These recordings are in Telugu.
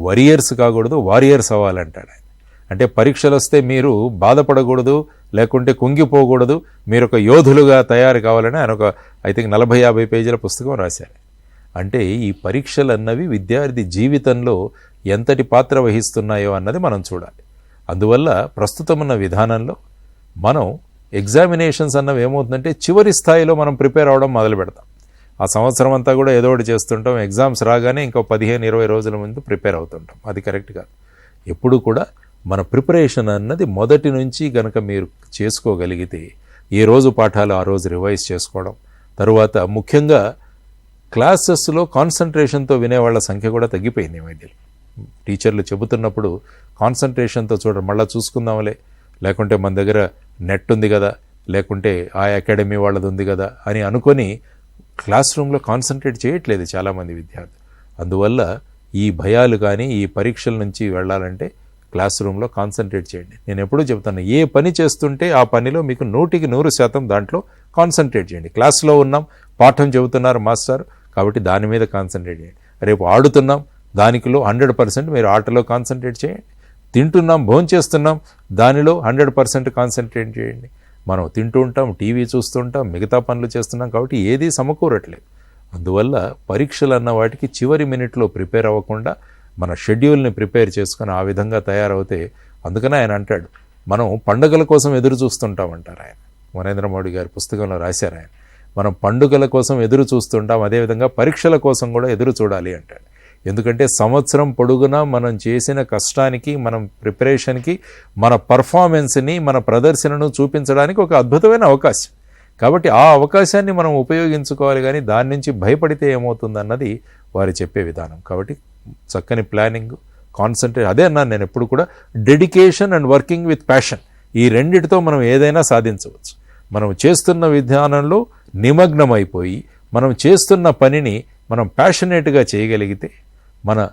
వరియర్స్ కాకూడదు వారియర్స్ అవ్వాలంటాడు ఆయన. అంటే పరీక్షలు వస్తే మీరు బాధపడకూడదు లేకుంటే కుంగిపోకూడదు మీరు ఒక యోధులుగా తయారు కావాలని ఆయన ఒక ఐ థింక్ నలభై యాభై పేజీల పుస్తకం రాశారు. అంటే ఈ పరీక్షలు అన్నవి విద్యార్థి జీవితంలో ఎంతటి పాత్ర వహిస్తున్నాయో అన్నది మనం చూడాలి. అందువల్ల ప్రస్తుతం ఉన్న విధానంలో మనం ఎగ్జామినేషన్స్ అన్నవి ఏమవుతుందంటే చివరి స్థాయిలో మనం ప్రిపేర్ అవడం మొదలు పెడతాం ఆ సంవత్సరం అంతా కూడా ఏదో ఒకటి చేస్తుంటాం. ఎగ్జామ్స్ రాగానే ఇంకో పదిహేను ఇరవై రోజుల ముందు ప్రిపేర్ అవుతుంటాం. అది కరెక్ట్ కాదు. ఎప్పుడు కూడా మన ప్రిపరేషన్ అన్నది మొదటి నుంచి గనక మీరు చేసుకోగలిగితే ఏ రోజు పాఠాలు ఆ రోజు రివైజ్ చేసుకోవడం. తరువాత ముఖ్యంగా క్లాసెస్లో కాన్సన్ట్రేషన్తో వినేవాళ్ళ సంఖ్య కూడా తగ్గిపోయింది ఈ మధ్యలో. టీచర్లు చెబుతున్నప్పుడు కాన్సన్ట్రేషన్తో చూడడం మళ్ళీ చూసుకుందాంలే. లేకుంటే మన దగ్గర నెట్ ఉంది కదా లేకుంటే ఆ అకాడమీ వాళ్ళది ఉంది కదా అని అనుకొని క్లాస్ రూమ్లో కాన్సన్ట్రేట్ చేయట్లేదు చాలామంది విద్యార్థులు. అందువల్ల ఈ భయాలు కానీ ఈ పరీక్షల నుంచి వెళ్ళాలంటే క్లాస్ రూమ్లో కాన్సన్ట్రేట్ చేయండి. నేను ఎప్పుడూ చెప్తాను ఏ పని చేస్తుంటే ఆ పనిలో మీకు నూటికి నూరు శాతం దాంట్లో కాన్సన్ట్రేట్ చేయండి. క్లాస్లో ఉన్నాం పాఠం చెబుతున్నారు మాస్టర్ కాబట్టి దాని మీద కాన్సన్ట్రేట్ చేయండి. రేపు ఆడుతున్నాం దానికిలో హండ్రెడ్ పర్సెంట్ మీరు ఆటలో కాన్సన్ట్రేట్ చేయండి. తింటున్నాం భోంచేస్తున్నాం దానిలో హండ్రెడ్ పర్సెంట్ కాన్సన్ట్రేట్ చేయండి. మనం తింటూ ఉంటాం టీవీ చూస్తుంటాం మిగతా పనులు చేస్తున్నాం కాబట్టి ఏదీ సమకూరట్లేదు. అందువల్ల పరీక్షలు అన్న వాటికి చివరి మినిట్లో ప్రిపేర్ అవ్వకుండా మన షెడ్యూల్ని ప్రిపేర్ చేసుకొని ఆ విధంగా తయారవుతే అందుకనే ఆయన అంటాడు మనం పండుగల కోసం ఎదురు చూస్తుంటామంటారు ఆయన. నరేంద్ర మోడీ గారి పుస్తకంలో రాశారు ఆయన. మనం పండుగల కోసం ఎదురు చూస్తుంటాం అదేవిధంగా పరీక్షల కోసం కూడా ఎదురు చూడాలి అంటాడు. ఎందుకంటే సంవత్సరం పొడుగునా మనం చేసిన కష్టానికి మనం ప్రిపరేషన్కి మన పర్ఫార్మెన్స్ని మన ప్రదర్శనను చూపించడానికి ఒక అద్భుతమైన అవకాశం. కాబట్టి ఆ అవకాశాన్ని మనం ఉపయోగించుకోవాలి కానీ దాని నుంచి భయపడితే ఏమవుతుందన్నది వారు చెప్పే విధానం. కాబట్టి చక్కని ప్లానింగ్ కాన్సన్ట్రేట్ అదే అన్నాను నేను ఎప్పుడు కూడా dedication and working with passion ఈ రెండిటితో మనం ఏదైనా సాధించవచ్చు. మనం చేస్తున్న విధానంలో నిమగ్నమైపోయి మనం చేస్తున్న పనిని మనం ప్యాషనేట్గా చేయగలిగితే మన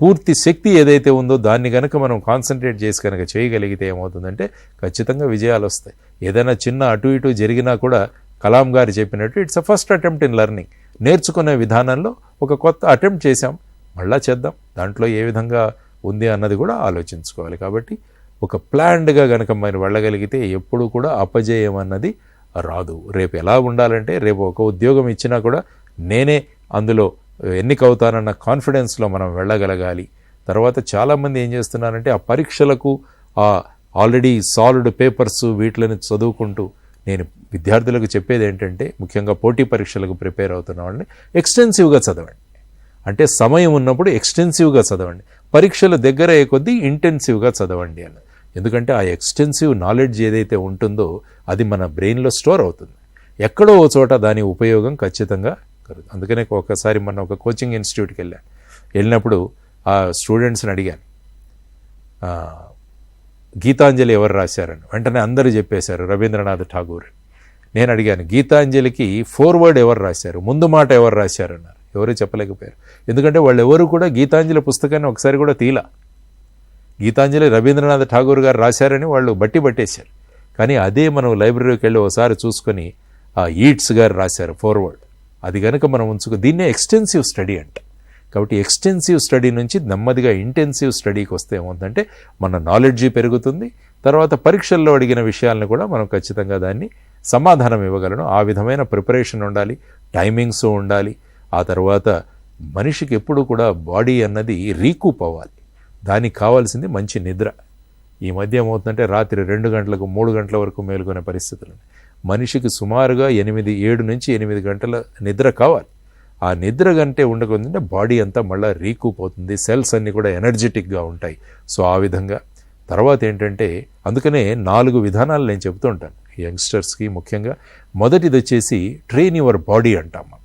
పూర్తి శక్తి ఏదైతే ఉందో దాన్ని కనుక మనం కాన్సన్ట్రేట్ చేసి కనుక చేయగలిగితే ఏమవుతుందంటే ఖచ్చితంగా విజయాలు వస్తాయి. ఏదైనా చిన్న అటు ఇటు జరిగినా కూడా కలాం గారు చెప్పినట్టు it's a first attempt in learning నేర్చుకునే విధానంలో ఒక కొత్త అటెంప్ట్ చేశాం. మళ్ళా చేద్దాం. దాంట్లో ఏ విధంగా ఉంది అన్నది కూడా ఆలోచించుకోవాలి. కాబట్టి ఒక ప్లాన్డ్గా కనుక మనం వెళ్ళగలిగితే ఎప్పుడు కూడా అపజయం అన్నది రాదు. రేపు ఎలా ఉండాలంటే రేపు ఒక ఉద్యోగం ఇచ్చినా కూడా నేనే అందులో ఎన్నికవుతానన్న కాన్ఫిడెన్స్లో మనం వెళ్ళగలగాలి. తర్వాత చాలామంది ఏం చేస్తున్నారంటే ఆ పరీక్షలకు ఆ ఆల్రెడీ సాలిడ్ పేపర్స్ వీటిని చదువుకుంటూ నేను విద్యార్థులకు చెప్పేది ఏంటంటే ముఖ్యంగా పోటీ పరీక్షలకు ప్రిపేర్ అవుతున్న వాళ్ళని ఎక్స్టెన్సివ్గా చదవండి. అంటే సమయం ఉన్నప్పుడు ఎక్స్టెన్సివ్గా చదవండి. పరీక్షల దగ్గర అయ్యే కొద్దీ ఇంటెన్సివ్గా చదవండి అని ఎందుకంటే ఆ ఎక్స్టెన్సివ్ నాలెడ్జ్ ఏదైతే ఉంటుందో అది మన బ్రెయిన్లో స్టోర్ అవుతుంది. ఎక్కడో ఓ చోట దాని ఉపయోగం ఖచ్చితంగా కలుగుతుంది అందుకనే ఒకసారి మొన్న ఒక కోచింగ్ ఇన్స్టిట్యూట్కి వెళ్ళాను వెళ్ళినప్పుడు ఆ స్టూడెంట్స్ని అడిగాను. ఆ, గీతాంజలి ఎవరు రాశారని. వెంటనే అందరూ చెప్పేశారు రవీంద్రనాథ్ ఠాగూర్. నేను అడిగాను గీతాంజలికి ఫోర్వర్డ్ ఎవరు రాశారు? ముందు మాట ఎవరు రాశారు అన్నారు ఎవరు చెప్పలేకపోయారు. ఎందుకంటే వాళ్ళు ఎవరు కూడా గీతాంజలి పుస్తకాన్ని ఒకసారి కూడా తీలా. గీతాంజలి రవీంద్రనాథ్ ఠాగూర్ గారు రాశారని వాళ్ళు బట్టి పట్టేశారు. కానీ అదే మనం లైబ్రరీకి వెళ్ళి ఒకసారి చూసుకొని ఆ ఈట్స్ గారు రాశారు ఫోర్వర్డ్. అది కనుక మనం ఉంచుకో దీన్నే ఎక్స్టెన్సివ్ స్టడీ అంట. కాబట్టి ఎక్స్టెన్సివ్ స్టడీ నుంచి నెమ్మదిగా ఇంటెన్సివ్ స్టడీకి వస్తే ఏమవుతుందంటే మన నాలెడ్జ్ పెరుగుతుంది తర్వాత పరీక్షల్లో అడిగిన విషయాలను కూడా మనం ఖచ్చితంగా దాన్ని సమాధానం ఇవ్వగలను. ఆ విధమైన ప్రిపరేషన్ ఉండాలి టైమింగ్స్ ఉండాలి ఆ తర్వాత మనిషికి ఎప్పుడు కూడా బాడీ అన్నది రీకూప్ అవ్వాలి. దానికి కావాల్సింది మంచి నిద్ర. ఈ మధ్య ఏమవుతుందంటే రాత్రి రెండు గంటలకు మూడు గంటల వరకు మేలుకునే పరిస్థితులు ఉన్నాయి. మనిషికి సుమారుగా ఎనిమిది ఏడు నుంచి ఎనిమిది గంటల నిద్ర కావాలి. ఆ నిద్ర గంటే ఉండకుందంటే బాడీ అంతా మళ్ళీ రీకూప్ అవుతుంది సెల్స్ అన్నీ కూడా ఎనర్జెటిక్గా ఉంటాయి. సో ఆ విధంగా తర్వాత ఏంటంటే అందుకనే నాలుగు విధానాలు నేను చెబుతూ ఉంటాను. యంగ్స్టర్స్కి ముఖ్యంగా మొదటిది వచ్చేసి ట్రైన్ యువర్ బాడీ అంటాం మనం.